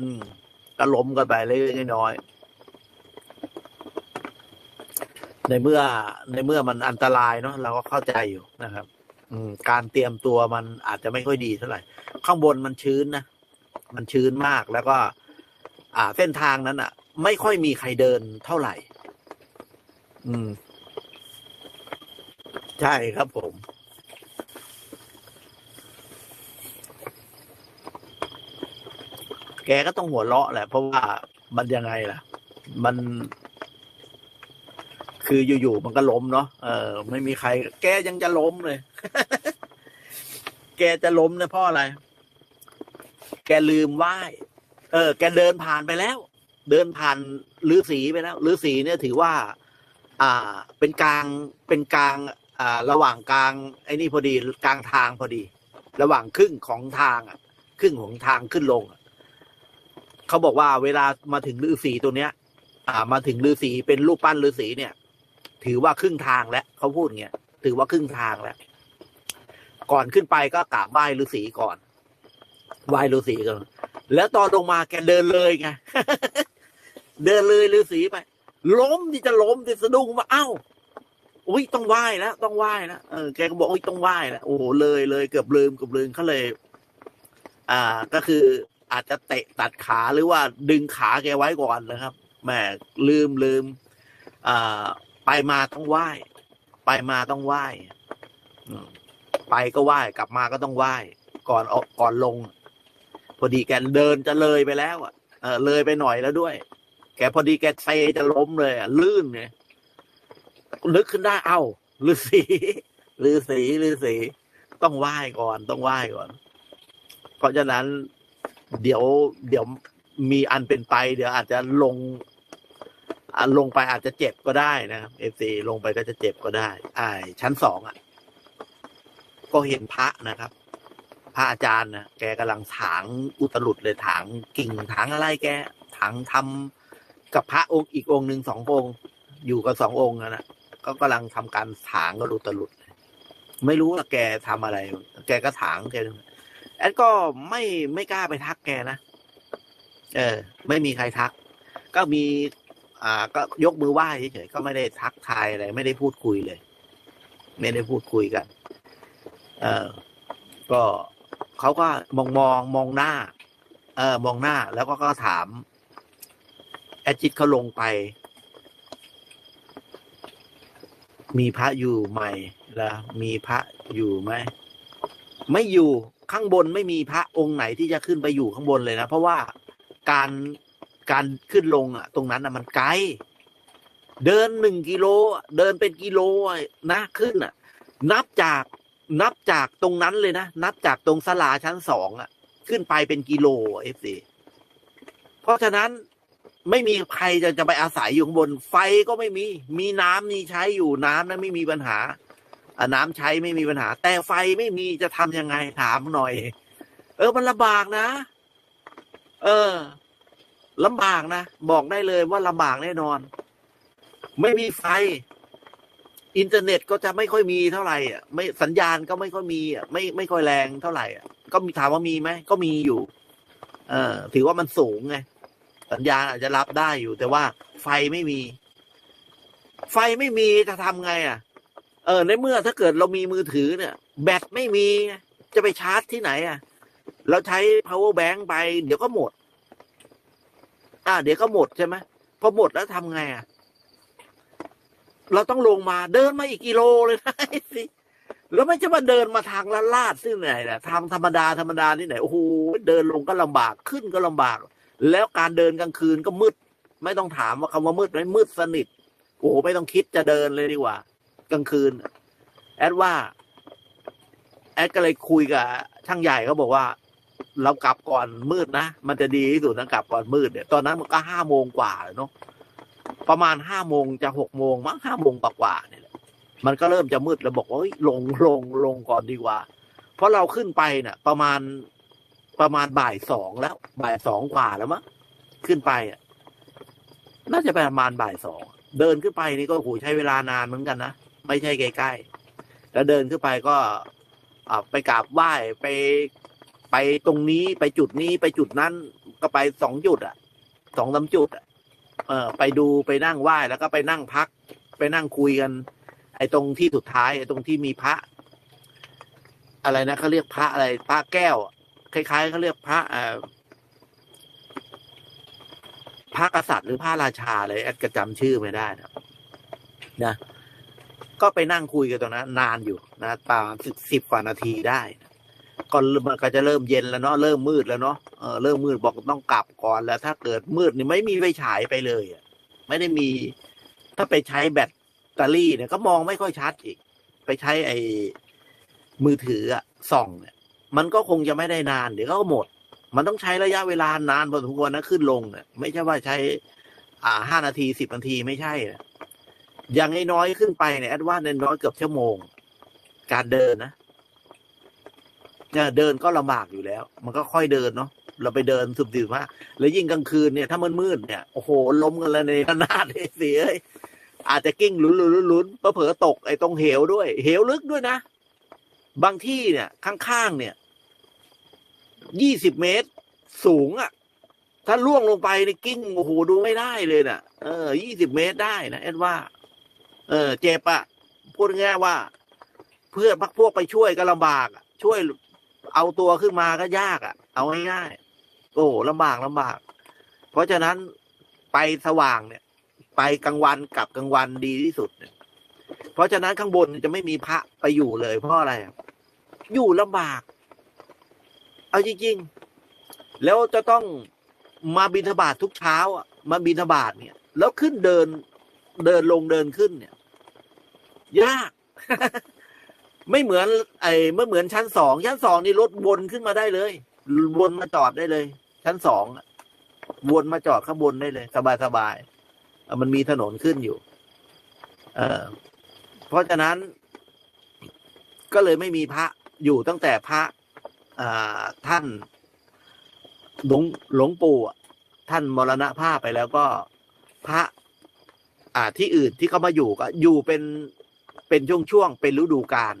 อืมก็ล้มกันไปเล็กน้อยๆในเมื่อในเมื่อมันอันตรายเนาะเราก็เข้าใจอยู่นะครับ อืม การเตรียมตัวมันอาจจะไม่ค่อยดีเท่าไหร่ ข้างบนมันชื้นนะมันชื้นมากแล้วก็ อ่า เส้นทางนั้นอะ ไม่ค่อยมีใครเดินเท่าไหร่ อืม ใช่ครับผม แกก็ต้องหัวเราะแหละ เพราะว่ามันยังไงล่ะ มัน คืออยู่ๆมันก็ล้มเนาะเออ ไม่มีใคร แกยังจะล้มเลย แกจะล้มเนี่ยเพราะอะไร แกลืมไหว้เออ แกเดินผ่านไปแล้ว เดินผ่านฤาษีไปแล้วฤาษีเนี่ยถือว่า อ่า เป็นกลางเป็นกลาง อ่า ระหว่างกลาง ไอ้นี่พอดีกลางทางพอดี ระหว่างครึ่งของทางอะ ครึ่งของทางขึ้นลงอะ เขาบอกว่าเวลามาถึงฤาษีตัวเนี้ย อ่า มาถึงฤาษีเป็นรูปปั้นฤาษีเนี่ย ถือว่าครึ่งทางแล้วเขาพูดอย่างเงี้ยถือว่าครึ่งทางแล้ว ก่อนขึ้นไปก็กราบไหว้ฤาษีก่อนไหว้ฤาษีก่อน แล้วตอนลงมาแกเดินเลยไงเดินเลยฤาษีไป ล้มที่จะล้มที่สะดุ้งมาเอ้าอุ้ยต้องไหว้แล้วต้องไหว้แล้วเออแกก็บอกอุ้ยต้องไหว้แล้วโอ้โหเลยเลยเกือบลืมเกือบลืมเขาเลย อ่า ก็คือ อาจจะเตะตัดขาหรือว่าดึงขาแกไว้ก่อนนะครับแหมลืมลืมอ่าไปมาต้องไหว้ ไปมาต้องไหว้ไปก็ไหว้กลับมาก็ต้องไหว้ก่อนออกก่อนลง พอดีแกเดินจะเลยไปแล้ว อะเออเลยไปหน่อยแล้วด้วย แกพอดีแกเซจะล้มเลยอะลื่นไงนึกขึ้นได้เอ้าฤาษีฤาษีฤาษีต้องไหว้ก่อน ต้องไหว้ก่อน เพราะฉะนั้น เดี๋ยว เดี๋ยวมีอันเป็นไป เดี๋ยวอาจจะลงอะลงไปอาจจะเจ็บก็ได้นะครับเอฟซีลงไปก็จะเจ็บก็ได้อ่าชั้นสองอะ ก็เห็นพระนะครับ พระอาจารย์นะแกกำลังถางอุตรุดเลยถางกิ่งถางอะไรแกถางทำกับพระองค์อีกองค์หนึ่งสององค์ อยู่กับสององค์นะนะก็กำลังทำการถางก็อุตรุด ไม่รู้ว่าแกทำอะไร แกก็ถางแก แอดก็ไม่ไม่กล้าไปทักแกนะ เออ ไม่มีใครทัก ก็มี อ่า ก็ยกมือไหว้เฉยๆก็ไม่ได้ทักทายอะไรไม่ได้พูดคุยเลย ไม่ได้พูดคุยกัน เออ ก็เขาก็มองมองมองหน้า เออ มองหน้า แล้วก็ก็ถาม แอดจิตเขาลงไป มีพระอยู่ไหมล่ะมีพระอยู่ไหมไม่อยู่ ข้างบนไม่มีพระองค์ไหนที่จะขึ้นไปอยู่ข้างบนเลยนะ เพราะว่าการการขึ้นลงอะ ตรงนั้นอะมันไกล เดินหนึ่งกิโล เดินเป็นกิโลนะขึ้นอะ นับจากนับจากตรงนั้นเลยนะ นับจากตรงสลาชั้นสองอะ ขึ้นไปเป็นกิโลเอฟซีเพราะฉะนั้นไม่มีใครจะจะไปอาศัยอยู่ข้างบน ไฟก็ไม่มี มีน้ำนี่ใช้อยู่น้ำนั้นไม่มีปัญหา น้ำใช้ไม่มีปัญหา แต่ไฟไม่มีจะทำยังไงถามหน่อย เออมันลำบากนะ เออลำบากนะ บอกได้เลยว่าลำบากแน่นอน ไม่มีไฟ อินเทอร์เน็ตก็จะไม่ค่อยมีเท่าไหร่อะไม่สัญญาณก็ไม่ค่อยมีอะไม่ไม่ค่อยแรงเท่าไหร่อะก็มีถามว่ามีไหมก็มีอยู่ เออ ถือว่ามันสูงไงสัญญาณอาจจะรับได้อยู่ แต่ว่าไฟไม่มี ไฟไม่มีจะทำไง อะ เออ ในเมื่อถ้าเกิดเรามีมือถือเนี่ย แบตไม่มีจะไปชาร์จที่ไหนอะ เราใช้ power bank ไป เดี๋ยวก็หมด อ่า เดี๋ยวก็หมดใช่ไหมพอหมดแล้วทำไงอะ เราต้องลงมาเดินมาอีกกิโลเลยนะสิแล้วไม่จะมาเดินมาทางลาดลาดซึ่งไหนนะทางธรรมดาธรรมดาที่ไหนโอ้โหเดินลงก็ลำบากขึ้นก็ลำบาก แล้วการเดินกลางคืนก็มืด ไม่ต้องถามว่าคำว่ามืดไหมมืดสนิทโอ้โหไม่ต้องคิดจะเดินเลยดีกว่า กลางคืน แอดว่า แอดก็เลยคุยกับช่างใหญ่เขาบอกว่า เรากลับก่อนมืดนะ มันจะดีที่สุดนะกลับก่อนมืดเนี่ย ตอนนั้นมันก็ห้าโมงกว่าเนาะประมาณห้าโมงจะหกโมงมั้งห้าโมงกว่าเนี่ยมันก็เริ่มจะมืดแล้วบอกว่าลงลงลงก่อนดีกว่า เพราะเราขึ้นไปเนี่ยประมาณประมาณบ่ายสองแล้ว บ่ายสองกว่าแล้วมั้งขึ้นไปอะ น่าจะประมาณบ่ายสองเดินขึ้นไปนี่ก็โอ้โหใช้เวลานานเหมือนกันนะ ไม่ใช่ใกล้ๆแล้วเดินขึ้นไปก็ไปกราบไหว้ไปไปตรงนี้ไปจุดนี้ไปจุดนั้นก็ไปสองจุดอะสองสาจุดอะเออไปดูไปนั่งไหว้แล้วก็ไปนั่งพัก ไปนั่งคุยกัน ไอ้ตรงที่สุดท้ายไอ้ตรงที่มีพระ อะไรนะเขาเรียกพระอะไร พระแก้ว คล้ายๆเขาเรียกพระเอ่อพระกษัตริย์หรือพระราชาเลยแอดก็จำชื่อไม่ได้นะนะ ก็ไปนั่งคุยกันตรงนั้นนานอยู่นะประมสิบสิบกว่านาทีได้ก็มันก็จะเริ่มเย็นแล้วเนาะเริ่มมืดแล้วเนาะเออเริ่มมืดบอกต้องกลับก่อนแล้ว ถ้าเกิดมืดนี่ไม่มีไฟฉายไปเลยอะไม่ได้มี ถ้าไปใช้แบตเตอรี่เนี่ยก็มองไม่ค่อยชัดอีก ไปใช้ไอ้มือถืออะส่องเนี่ย มันก็คงจะไม่ได้นานเดี๋ยวก็หมด มันต้องใช้ระยะเวลานานพอสมควรนะขึ้นลงเนี่ยไม่ใช่ว่าใช้ อ่าห้านาทีสิบนาทีไม่ใช่นะ อย่างน้อยขึ้นไปเนี่ยแอดว่าเนน้อยเกือบชั่วโมง การเดินนะเนี่ยเดินก็ลำบากอยู่แล้ว มันก็ค่อยเดินเนาะเราไปเดินสุบสิบมาแล้วยิ่งกลางคืนเนี่ย ถ้ามันมืดเนี่ยโอ้โหล้มกันแล้วในระนาดเลยสิเอ้ยอาจจะกิ้งลุ้นลุ้นลุ้นเผลอตกไอ้ตรงเหวด้วย เหวลึกด้วยนะ บางที่เนี่ย ข้างๆเนี่ยยี่สิบเมตร สูงอะ่ะ ถ้าล่วงลงไปในกิ้งโอ้โหดูไม่ได้เลยน่ะ เออยี่สิบเมตรได้นะแอดว่า เออ เจ็บอะพูดง่ายว่า เพื่อนพักพวกไปช่วยก็ลำบากช่วยเอาตัวขึ้นมาก็ยากอะเอาง่ายๆโอ้ลำบากลำบาก เพราะฉะนั้นไปสว่างเนี่ย ไปกลางวันกลับกลางวันดีที่สุดเนี่ยเพราะฉะนั้นข้างบนจะไม่มีพระไปอยู่เลย เพราะอะไร อยู่ลำบาก เอาจริงๆ แล้วจะต้องมาบินทบาททุกเช้าอะ มาบินทบาทเนี่ย แล้วขึ้นเดินเดินลงเดินขึ้นเนี่ย ยาก ไม่เหมือน ไอ้เมื่อเหมือนชั้นสองชั้นสองนี่รถวนขึ้นมาได้เลย วนมาจอดได้เลย ชั้นสองอะวนมาจอดข้างบนได้เลย สบายสบายมันมีถนนขึ้นอยู่ เออเพราะฉะนั้น ก็เลยไม่มีพระอยู่ตั้งแต่พระท่านหลวงหลวงปู่ท่านมรณภาพไปแล้วก็พระ อ่าที่อื่นที่เขามาอยู่ก็อยู่เป็น เป็นช่วงๆ เป็นฤดูกาล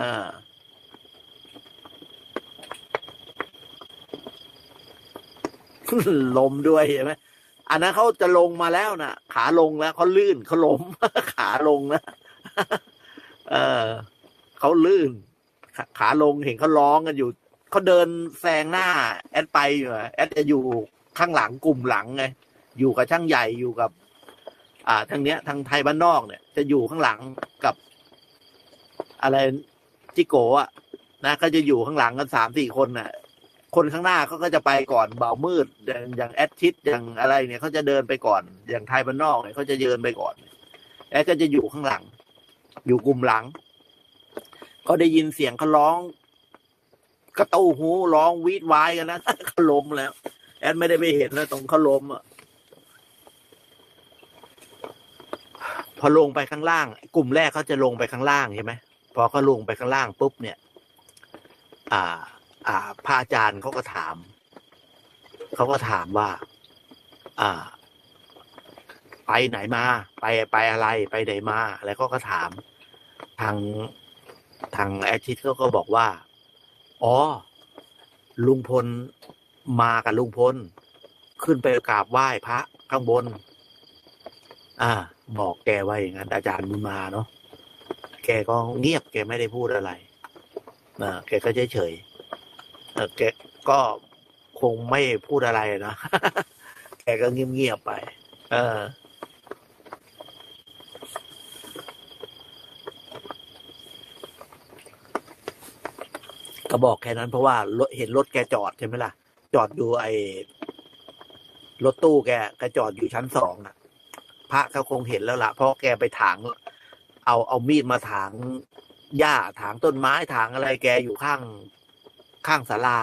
อ่าลมด้วยใช่ไหมอันนั้นเขาจะลงมาแล้วนะขาลงแล้วเขาลื่นเขาล้มขาลงนะเออเขาลื่นขาขาลงเห็นเขาร้องกันอยู่เขาเดินแซงหน้า แอดไปอยู่อแอดจะอยู่ข้างหลังกลุ่มหลังไงอยู่กับช่างใหญ่อยู่กับ อ่าทางเนี้ยทางไทยบ้านนอกเนี่ย จะอยู่ข้างหลังกับ อะไรจิโกะนะก็จะอยู่ข้างหลังกันสามสี่คนน่ะ คนข้างหน้าเขาก็จะไปก่อนเบามืดอย่างอย่างแอดชิดอย่างอะไรเนี่ยเขาจะเดินไปก่อน อย่างไทยบ้านนอกเนี่ยเขาจะเดินไปก่อนแอดก็จะอยู่ข้างหลัง อยู่กลุ่มหลัง ก็ได้ยินเสียงเขาร้องกระตู้หูร้องวีดวายกันนะเขาล้มแล้ว แอดไม่ได้ไปเห็นนะตรงเขาล้มอะ พอลงไปข้างล่าง กลุ่มแรกเขาจะลงไปข้างล่างใช่ไหมพอเขาลงไปข้างล่างปุ๊บเนี่ย อ่า อ่าพระอาจารย์เขาก็ถาม เขาก็ถามว่า อ่า ไปไหนมา ไปไปอะไร ไปไหนมาอะไรเขาก็ถาม ทางทางแอชิดเขาก็บอกว่า อ๋อ ลุงพลมากับลุงพล ขึ้นไปกราบไหว้พระข้างบน อ่า บอกแกไว่าอย่างนั้นอาจารย์บุญมาเนาะแกก็เงียบแกไม่ได้พูดอะไรอ่าแกก็เฉยเฉยแกก็คงไม่พูดอะไรนะแกก็เงียบๆไป เออก็บอกแค่นั้นเพราะว่ารถเห็นรถแกจอดใช่ไหมล่ะ จอดอยู่ไอ้รถตู้แกแกจอดอยู่ชั้นสองอะ พระเขาคงเห็นแล้วล่ะเพราะแกไปถาง เอาเอามีดมาถางหญ้าถางต้นไม้ถางอะไร แกอยู่ข้างข้างศาลา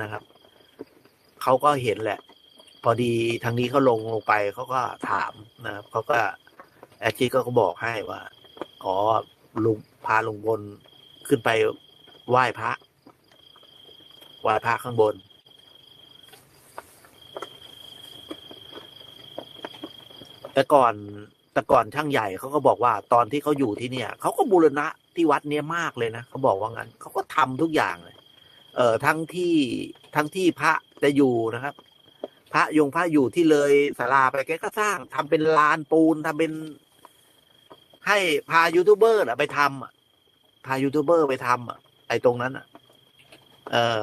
นะครับเขาก็เห็นแหละ พอดีทางนี้เขาลงลงไปเขาก็ถามนะครับเขาก็แอดชีก็บอกให้ว่าอ๋อลุงพาลุงบนขึ้นไปไหว้พระไหว้พระข้างบน แต่ก่อนแต่ก่อนช่างใหญ่เขาก็บอกว่าตอนที่เขาอยู่ที่เนี่ยเขาก็บูรณะที่วัดเนี้ยมากเลยนะเขาบอกว่างั้นเขาก็ทำทุกอย่างเลยเอ่อทั้งที่ทั้งที่พระจะอยู่นะครับ พระยงพระอยู่ที่เลยศาลาไปแกก็สร้างทำเป็นลานปูนทำเป็น ให้พายูทูบเบอร์อะไปทำอะพายูทูบเบอร์ไปทำอะไอ้ตรงนั้นอะเออ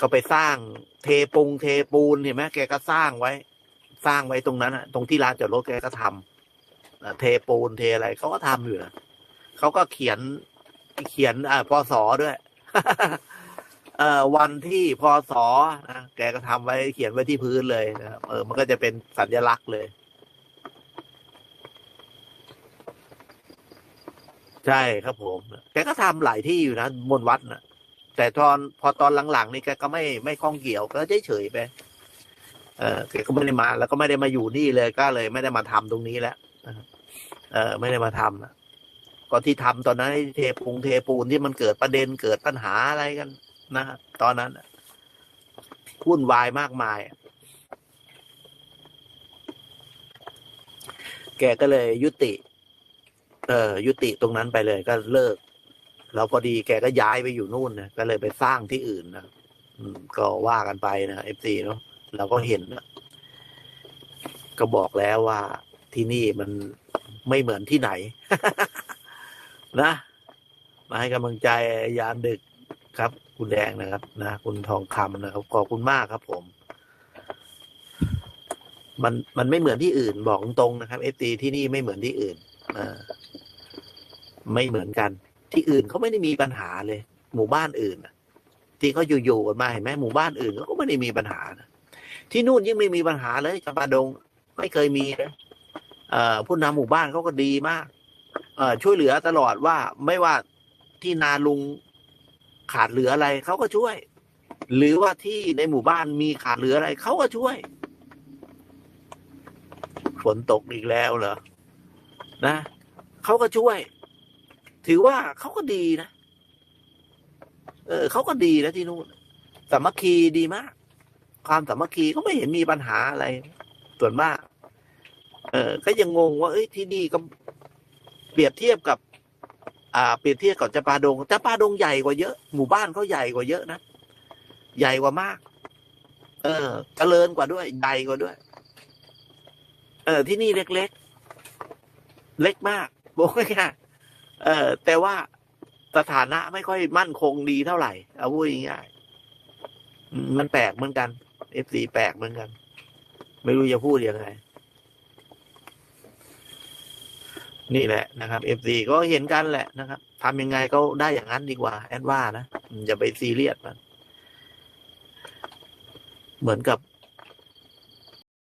ก็ไปสร้าง เทปุงเทปูนเห็นไหมแกก็สร้างไว้ สร้างไว้ตรงนั้นอะตรงที่ลานจอดรถแกก็ทำเทปูนเทอะไรเขาก็ทำอยู่นะเขาก็เขียนเขียนอ่าพศด้วยเอ่อวันที่พศนะแกก็ทำไว้เขียนไว้ที่พื้นเลยนะครับเออ มันก็จะเป็นสัญลักษณ์เลย ใช่ครับผม แกก็ทำหลายที่อยู่นะบนวัดนะ แต่ตอนพอตอนหลังๆนี่แกก็ไม่ไม่ข้องเกี่ยวก็เฉยๆไปเออแกก็ไม่ได้มา แล้วก็ไม่ได้มาอยู่นี่เลยก็เลย ไม่ได้มาทำตรงนี้แล้วนะเออไม่ได้มาทำนะก็ที่ทำตอนนั้นเทปูงเทปูนที่มันเกิดประเด็นเกิดปัญหาอะไรกันนะตอนนั้นวุ่นวายมากมาย แกก็เลยยุติ เอ่อยุติตรงนั้นไปเลยก็เลิก แล้วพอดีแกก็ย้ายไปอยู่นู่นนะก็เลยไปสร้างที่อื่นนะก็ว่ากันไปนะเอฟซีเนาะเราก็เห็นนะก็บอกแล้วว่าที่นี่มันไม่เหมือนที่ไหน นะ มาให้กำลังใจยามดึกครับ คุณแดงนะครับ นะคุณทองคำนะครับขอบคุณมากครับ ผม มันมันไม่เหมือนที่อื่น บอกตรงๆนะครับเอฟซีที่นี่ไม่เหมือนที่อื่นอ่าไม่เหมือนกัน ที่อื่นเขาไม่ได้มีปัญหาเลย หมู่บ้านอื่นที่เขาอยู่ๆกันมาเห็นไหมหมู่บ้านอื่นเขาก็ไม่ได้มีปัญหานะที่นู่นยิ่งไม่มีปัญหาเลยจำปาดงไม่เคยมีนะเอ่อผู้นำหมู่บ้านเขาก็ดีมากเอช่วยเหลือตลอดว่าไม่ว่าที่นาลุงขาดเหลืออะไรเขาก็ช่วย หรือว่าที่ในหมู่บ้านมีขาดเหลืออะไรเขาก็ช่วยฝนตกอีกแล้วเหรอนะเขาก็ช่วย ถือว่าเขาก็ดีนะ เออเขาก็ดีนะที่นู่นสามัคคีดีมาก ความสามัคคีก็ไม่เห็นมีปัญหาอะไร ส่วนมาก เออ ก็ยังงงว่า เอ้ยที่นี่ก็เปรียบเทียบกับ อ่า เปรียบเทียบกับจำปาดงจำปาดงใหญ่กว่าเยอะ หมู่บ้านเขาใหญ่กว่าเยอะนะ ใหญ่กว่ามาก เออ เจริญกว่าด้วย ใหญ่กว่าด้วย เออ ที่นี่เล็กๆ เล็กมากบอกง่ายๆ เออ แต่ว่าสถานะไม่ค่อยมั่นคงดีเท่าไหร่ เอาพูดง่ายๆอืมมันแปลกเหมือนกันเอฟซีแปลกเหมือนกัน ไม่รู้จะพูดยังไง นี่แหละนะครับเอฟซีก็เห็นกันแหละนะครับทำยังไงก็ได้อย่างนั้นดีกว่า แอดว่านะอย่าไปซีเรียสมัน เหมือนกับ